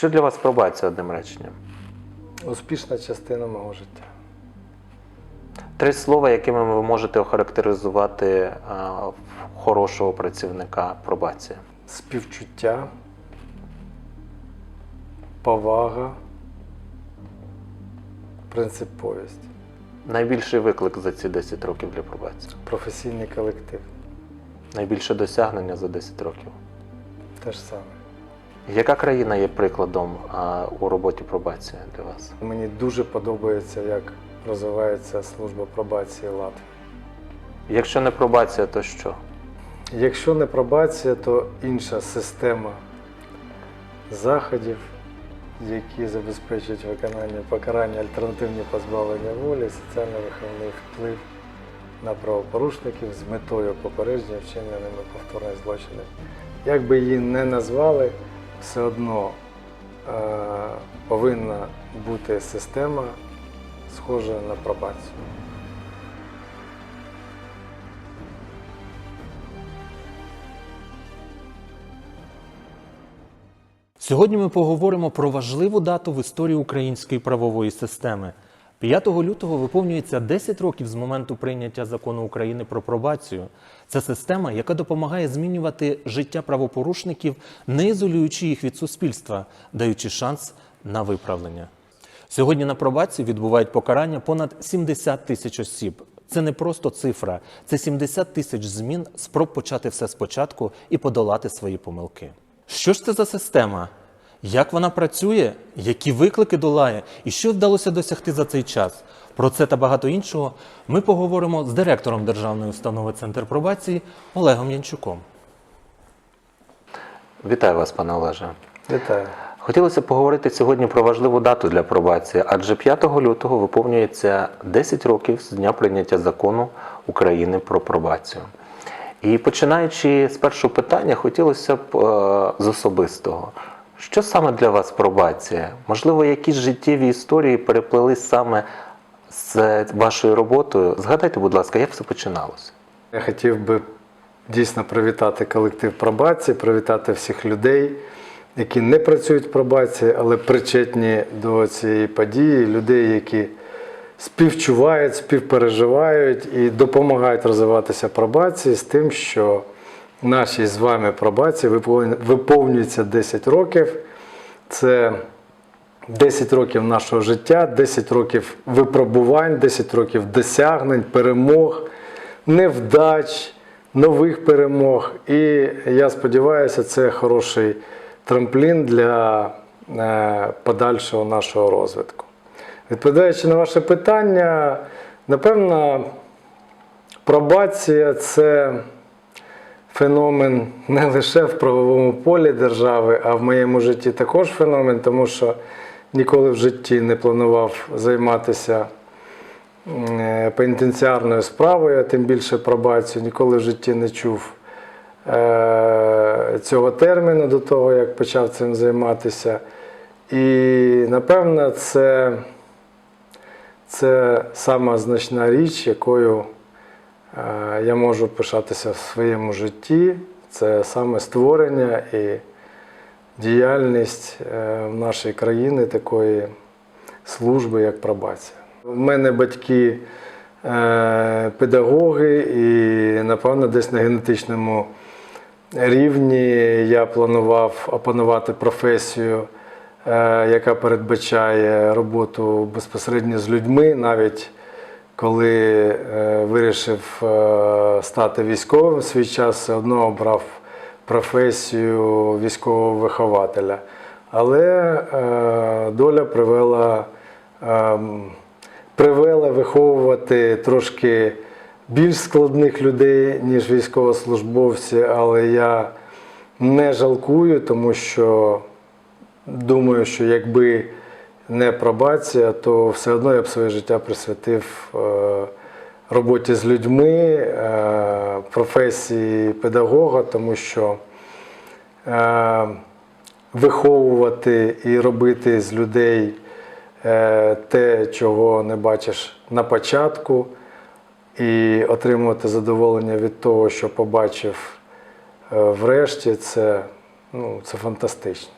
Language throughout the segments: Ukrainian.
Що для вас пробація одним реченням? Успішна частина мого життя. Три слова, якими ви можете охарактеризувати а, хорошого працівника пробації. Співчуття, повага, принциповість, Найбільший виклик за ці 10 років для пробації. професійний колектив. Найбільше досягнення за 10 років. Те ж саме. Яка країна є прикладом у роботі пробації для вас? Мені дуже подобається, як розвивається служба пробації Латвії. Якщо не пробація, то що? Якщо не пробація, то інша система заходів, які забезпечують виконання покарання альтернативні позбавлення волі, соціально-виховний вплив на правопорушників з метою попередження вчинення ними повторних злочинів. Як би її не назвали, все одно е, повинна бути система, схожа на пробацію. Сьогодні ми поговоримо про важливу дату в історії української правової системи. 5 лютого виповнюється 10 років з моменту прийняття закону України про пробацію. Це система, яка допомагає змінювати життя правопорушників, не ізолюючи їх від суспільства, даючи шанс на виправлення. Сьогодні на пробації відбувають покарання понад 70 тисяч осіб. Це не просто цифра, це 70 тисяч змін, спроб почати все спочатку і подолати свої помилки. Що ж це за система? Як вона працює? Які виклики долає? І що вдалося досягти за цей час? Про це та багато іншого ми поговоримо з директором Державної установи Центр пробації Олегом Янчуком. Вітаю вас, пане Олеже. Вітаю. Хотілося б поговорити сьогодні про важливу дату для пробації, адже 5 лютого виповнюється 10 років з дня прийняття закону України про пробацію. І починаючи з першого питання, хотілося б е, з особистого. Що саме для вас пробація? Можливо, якісь життєві історії переплелись саме з вашою роботою? Згадайте, будь ласка, як все починалося? Я хотів би дійсно привітати колектив пробації, привітати всіх людей, які не працюють в пробації, але причетні до цієї події, людей, які співчувають, співпереживають і допомагають розвиватися пробації з тим, що нашій з вами пробації виповнюється 10 років. Це 10 років нашого життя, 10 років випробувань, 10 років досягнень, перемог, невдач, нових перемог. І я сподіваюся, це хороший трамплін для е, подальшого нашого розвитку. Відповідаючи на ваше питання, напевно, пробація це феномен не лише в правовому полі держави, а в моєму житті також феномен, тому що ніколи в житті не планував займатися е, пенітенціарною справою, а тим більше пробацію, ніколи в житті не чув е, цього терміну до того, як почав цим займатися. І напевно, це, це сама значна річ, якою я можу пишатися в своєму житті. Це саме створення і діяльність е, в нашій країні такої служби, як пробація. У мене батьки е, педагоги, і, напевно, десь на генетичному рівні я планував опанувати професію, е, яка передбачає роботу безпосередньо з людьми, навіть коли е, вирішив е, стати військовим свій час, все одно обрав професію військового вихователя. Але е, доля привела, ем, привела виховувати трошки більш складних людей, ніж військовослужбовці, але я не жалкую, тому що думаю, що якби не пробація, то все одно я б своє життя присвятив е, роботі з людьми, е, професії педагога, тому що е, виховувати і робити з людей те, чого не бачиш на початку, і отримувати задоволення від того, що побачив врешті, це, ну, це фантастично.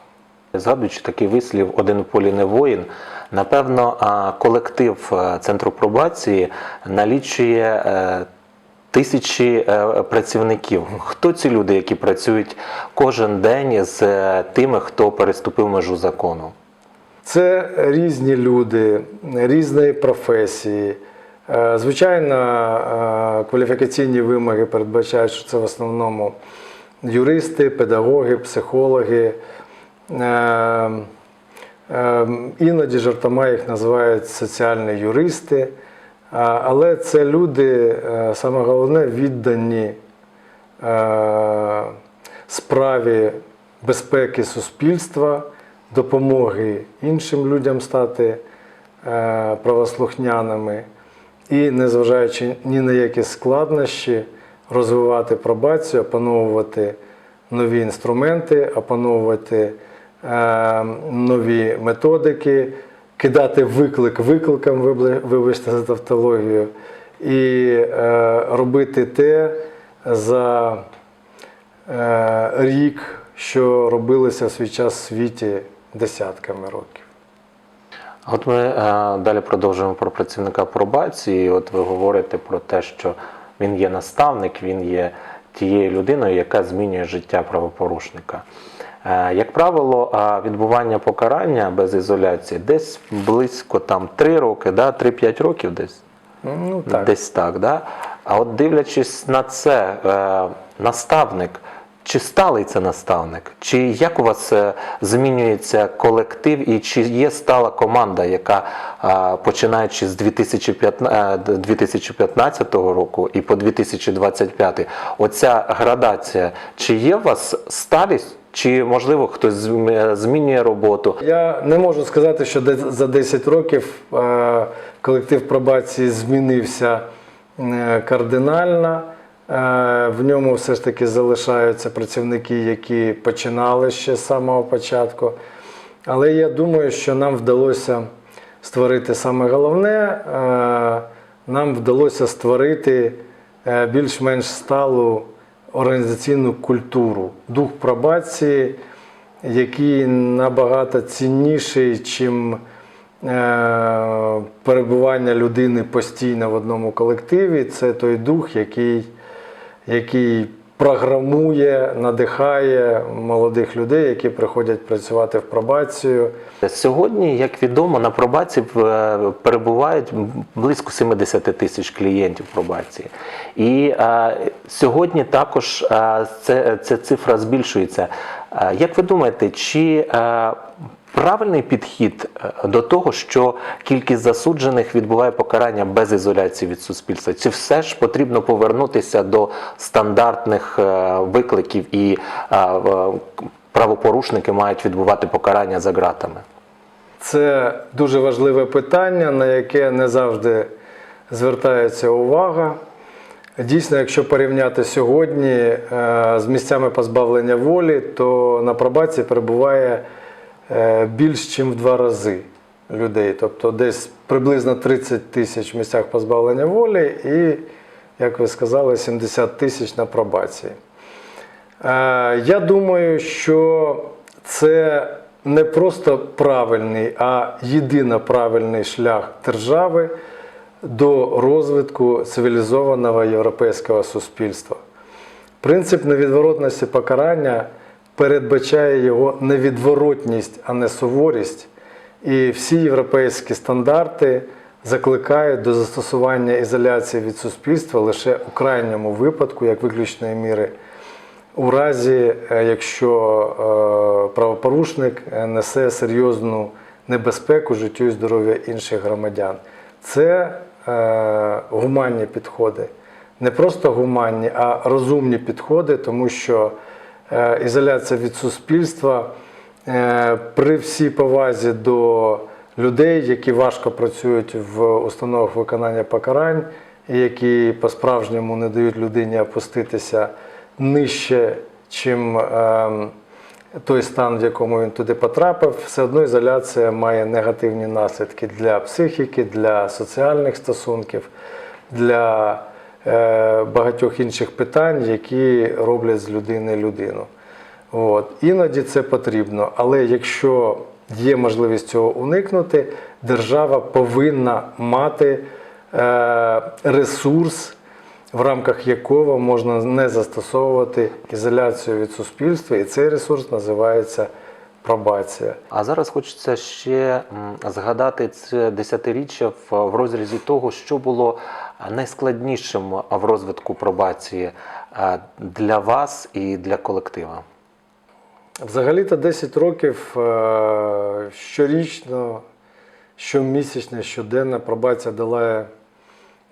Згадуючи такий вислів Один в полі не воїн, напевно, колектив центру пробації налічує е, тисячі е, працівників. Хто ці люди, які працюють кожен день з е, тими, хто переступив межу закону? Це різні люди, різної професії. Звичайно, кваліфікаційні вимоги передбачають, що це в основному юристи, педагоги, психологи. Е, е, Іноді жартома їх називають соціальні юристи. Але це люди, е, саме головне, віддані е, справі безпеки суспільства, допомоги іншим людям стати е, правослухняними і, незважаючи ні на які складнощі, розвивати пробацію, опановувати нові інструменти, опановувати е, нові методики, кидати виклик викликам, вибачте за тавтологію, і е, робити те за е, рік, що робилося в свій час в світі десятками років. От ми е, далі продовжуємо про працівника пробації. От ви говорите про те, що він є наставник, він є тією людиною, яка змінює життя правопорушника. Е, як правило, е, відбування покарання без ізоляції десь близько там 3 роки, да, 3-5 років десь. Ну так. Десь так, да? А от дивлячись на це, е, наставник, чи сталий це наставник? Чи як у вас змінюється колектив і чи є стала команда, яка починаючи з 2015, е, 2015 року і по 2025, оця градація, чи є у вас сталість? Чи можливо хтось змінює роботу? Я не можу сказати, що за 10 років е, колектив пробації змінився е, кардинально. Е, В ньому все ж таки залишаються працівники, які починали ще з самого початку. Але я думаю, що нам вдалося створити саме головне, е, нам вдалося створити е, більш-менш сталу організаційну культуру, дух пробації, який набагато цінніший, чим е, перебування людини постійно в одному колективі. Це той дух, який, який програмує, надихає молодих людей, які приходять працювати в пробацію. Сьогодні, як відомо, на пробації е, перебувають близько 70 тисяч клієнтів пробації. І е, сьогодні також е, це, ця цифра збільшується. Е, як ви думаєте, чи е, правильний підхід е, до того, що кількість засуджених відбуває покарання без ізоляції від суспільства? Чи все ж потрібно повернутися до стандартних е, викликів і е, правопорушники мають відбувати покарання за ґратами? Це дуже важливе питання, на яке не завжди звертається увага. Дійсно, якщо порівняти сьогодні з місцями позбавлення волі, то на пробації перебуває більш ніж в два рази людей. Тобто десь приблизно 30 тисяч в місцях позбавлення волі і, як ви сказали, 70 тисяч на пробації. Е, Я думаю, що це не просто правильний, а єдино правильний шлях держави до розвитку цивілізованого європейського суспільства. Принцип невідворотності покарання передбачає його невідворотність, а не суворість. І всі європейські стандарти закликають до застосування ізоляції від суспільства лише у крайньому випадку, як виключної міри, у разі, е, якщо е, правопорушник е, несе серйозну небезпеку життю і здоров'ю інших громадян. Це гуманні підходи. Не просто гуманні, а розумні підходи, тому що ізоляція від суспільства е, при всій повазі до людей, які важко працюють в установах виконання покарань, і які по-справжньому не дають людині опуститися нижче, чим ем, той стан, в якому він туди потрапив, все одно ізоляція має негативні наслідки для психіки, для соціальних стосунків, для е, багатьох інших питань, які роблять з людини людину. От. Іноді це потрібно, але якщо є можливість цього уникнути, держава повинна мати е, ресурс, в рамках якого можна не застосовувати ізоляцію від суспільства, і цей ресурс називається пробація. А зараз хочеться ще згадати це десятиріччя в розрізі того, що було найскладнішим в розвитку пробації е, для вас і для колектива. Взагалі-то 10 років е, щорічно, щомісячно, щоденно пробація долає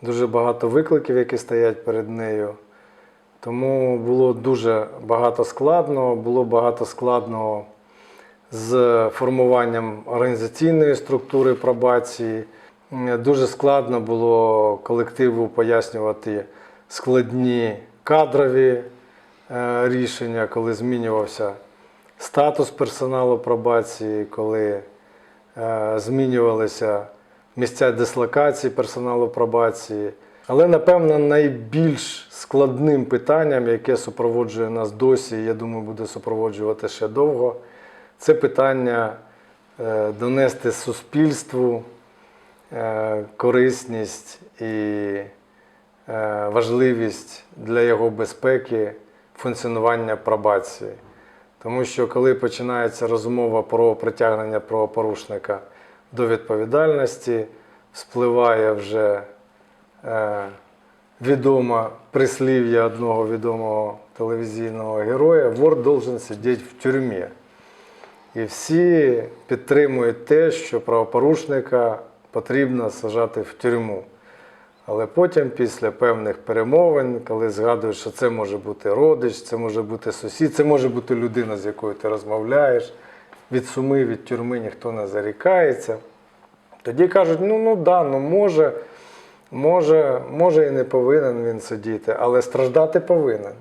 дуже багато викликів, які стоять перед нею. Тому було дуже багато складного, було багато складного з формуванням організаційної структури пробації. Дуже складно було колективу пояснювати складні кадрові е, рішення, коли змінювався статус персоналу пробації, коли е, змінювалися місця дислокації персоналу пробації. Але, напевно, найбільш складним питанням, яке супроводжує нас досі, я думаю, буде супроводжувати ще довго, це питання е, донести суспільству корисність і е, важливість для його безпеки функціонування пробації. Тому що коли починається розмова про притягнення правопорушника до відповідальності, спливає вже е, відоме прислів'я одного відомого телевізійного героя Вор должен сидіти в тюрмі. І всі підтримують те, що правопорушника потрібно сажати в тюрму. Але потім, після певних перемовин, коли згадуєш, що це може бути родич, це може бути сусід, це може бути людина, з якою ти розмовляєш, від суми, від тюрми ніхто не зарікається. Тоді кажуть, ну ну да, ну може, може, може і не повинен він сидіти, але страждати повинен.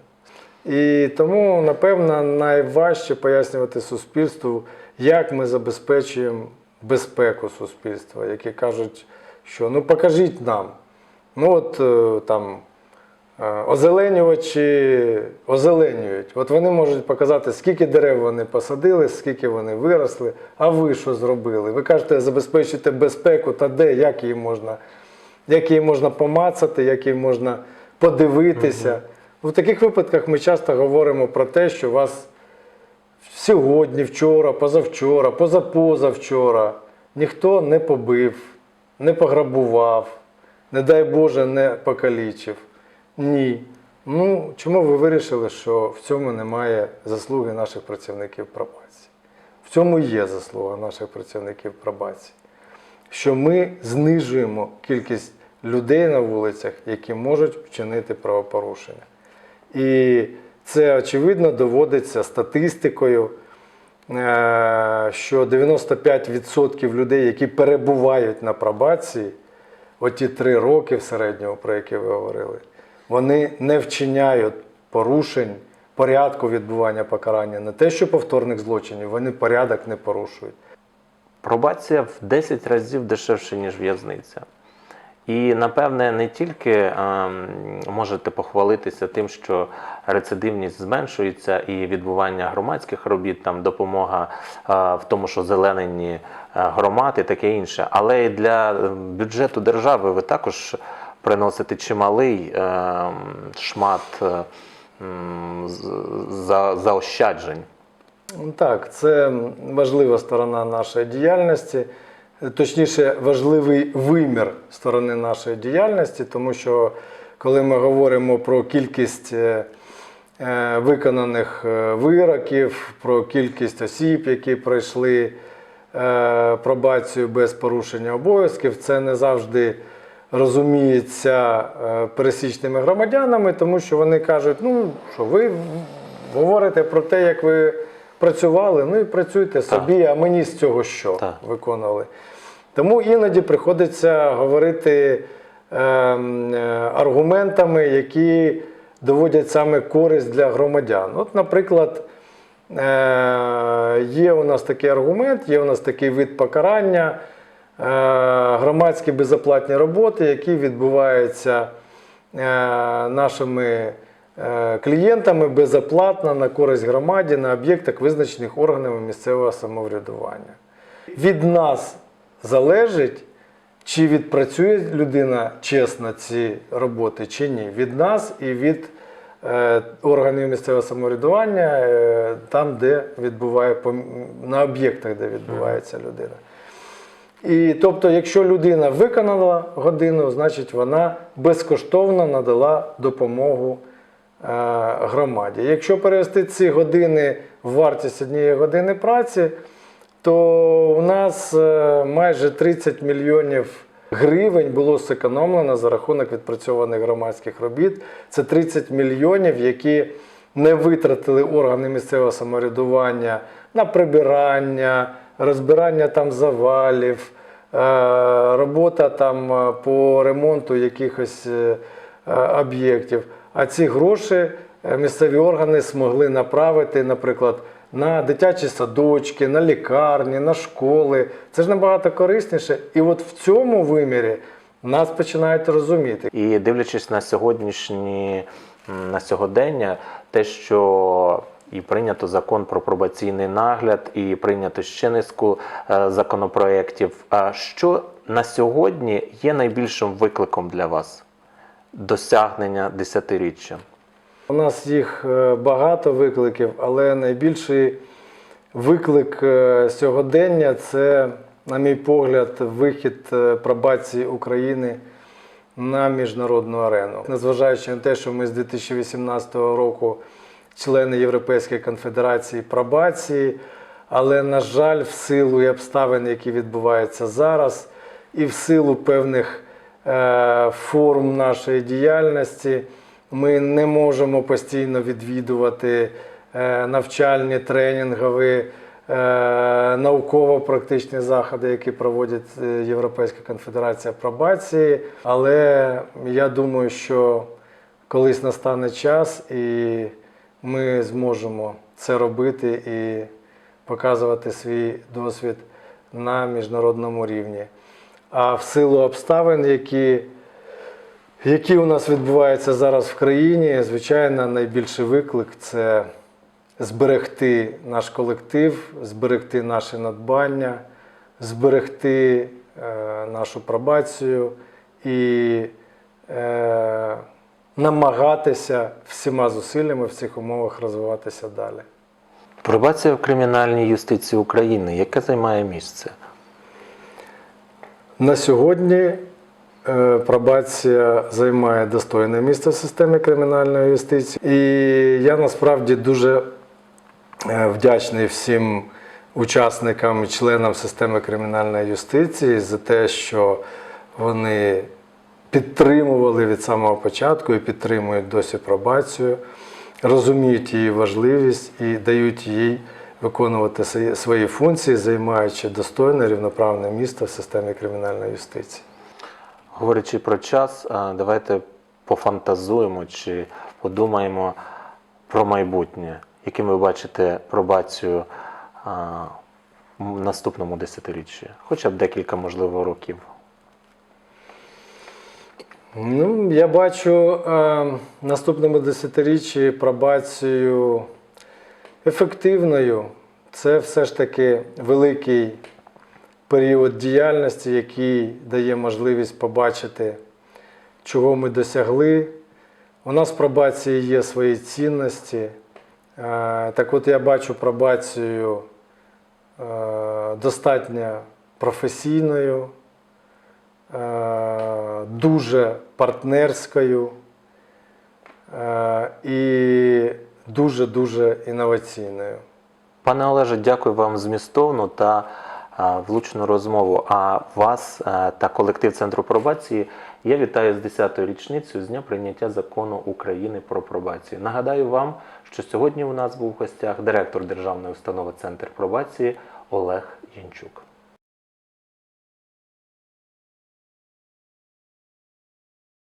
І тому, напевно, найважче пояснювати суспільству, як ми забезпечуємо безпеку суспільства, які кажуть, що ну покажіть нам. Ну от е, там е, озеленювачі озеленюють. От вони можуть показати, скільки дерев вони посадили, скільки вони виросли, а ви що зробили? Ви кажете, забезпечуєте безпеку, та де, як її можна, як її можна помацати, як її можна подивитися. В таких випадках ми часто говоримо про те, що вас сьогодні, вчора, позавчора, позапозавчора ніхто не побив, не пограбував, не дай Боже, не покалічив. Ні. Ну, чому ви вирішили, що в цьому немає заслуги наших працівників пробації? В цьому є заслуга наших працівників пробації. Що ми знижуємо кількість людей на вулицях, які можуть вчинити правопорушення. І це очевидно доводиться статистикою, е, що 95% людей, які перебувають на пробації, оті три роки в середньому, про які ви говорили, вони не вчиняють порушень порядку відбування покарання, не те, що повторних злочинів, вони порядок не порушують. Пробація в 10 разів дешевше, ніж в'язниця. І напевне не тільки ем, можете похвалитися тим, що рецидивність зменшується, і відбування громадських робіт, там допомога е, в тому, що зеленені е, громад і таке інше. Але і для е, бюджету держави ви також приносите чималий ем, шмат е, за, заощаджень. Так, це важлива сторона нашої діяльності, точніше, важливий вимір сторони нашої діяльності, тому що коли ми говоримо про кількість е, е, виконаних е, вироків, про кількість осіб, які пройшли пробацію без порушення обов'язків, це не завжди розуміється пересічними громадянами, тому що вони кажуть, ну що ви говорите про те, як ви працювали, ну і працюйте собі, а мені з цього що Так. виконували. Тому іноді приходиться говорити ем, е, аргументами, які доводять саме користь для громадян. От, наприклад, е, є у нас такий аргумент, є у нас такий вид покарання, е, громадські безоплатні роботи, які відбуваються е, нашими клієнтами безоплатно на користь громаді на об'єктах, визначених органами місцевого самоврядування. Від нас залежить, чи відпрацює людина чесно ці роботи, чи ні. Від нас і від е, органів місцевого самоврядування, е, там, де відбуває на об'єктах, де відбувається людина. І тобто, якщо людина виконала годину, значить вона безкоштовно надала допомогу е, громаді. Якщо перевести ці години в вартість однієї години праці, то у нас е, майже 30 мільйонів гривень було зекономлено за рахунок відпрацьованих громадських робіт. Це 30 мільйонів, які не витратили органи місцевого самоврядування на прибирання, розбирання там завалів, е, робота там е, по ремонту якихось е, е, об'єктів. А ці гроші е, місцеві органи змогли направити, наприклад, на дитячі садочки, на лікарні, на школи. Це ж набагато корисніше. І от в цьому вимірі нас починають розуміти. І дивлячись на сьогоднішні на сьогодення, те, що і прийнято закон про пробаційний нагляд, і прийнято ще низку е, законопроєктів. А що на сьогодні є найбільшим викликом для вас досягнення десятиріччя? У нас їх е, багато викликів, але найбільший виклик е, сьогодення це, на мій погляд, вихід е, пробації України на міжнародну арену. Незважаючи на те, що ми з 2018 року члени Європейської конфедерації пробації, але, на жаль, в силу і обставин, які відбуваються зараз, і в силу певних форм нашої діяльності, ми не можемо постійно відвідувати е, навчальні, тренінгові, е, науково-практичні заходи, які проводить е, Європейська конфедерація пробації. Але я думаю, що колись настане час, і ми зможемо це робити і показувати свій досвід на міжнародному рівні. А в силу обставин, які, які у нас відбуваються зараз в країні, звичайно, найбільший виклик це зберегти наш колектив, зберегти наші надбання, зберегти е, нашу пробацію і е, намагатися всіма зусиллями в цих умовах розвиватися далі. Пробація в кримінальній юстиції України, яке займає місце? На сьогодні е, пробація займає достойне місце в системі кримінальної юстиції. І я насправді дуже е, вдячний всім учасникам і членам системи кримінальної юстиції за те, що вони підтримували від самого початку і підтримують досі пробацію, розуміють її важливість і дають їй виконувати свої- функції, займаючи достойне рівноправне місце в системі кримінальної юстиції. Говорячи про час, давайте пофантазуємо чи подумаємо про майбутнє, яким ви бачите пробацію в наступному десятиріччі, хоча б декілька, можливо, років. Ну, я бачу в наступному десятиріччі пробацію ефективною. Це все ж таки великий період діяльності, який дає можливість побачити, чого ми досягли. У нас в пробації є свої цінності. Е, Так от я бачу пробацію е, достатньо професійною, е, дуже партнерською і дуже-дуже інноваційною. Пане Олеже, дякую вам змістовну та а, влучну розмову. А вас а, та колектив Центру пробації я вітаю з 10-ю річницею з дня прийняття закону України про пробацію. Нагадаю вам, що сьогодні у нас був в гостях директор державної установи Центр пробації Олег Янчук.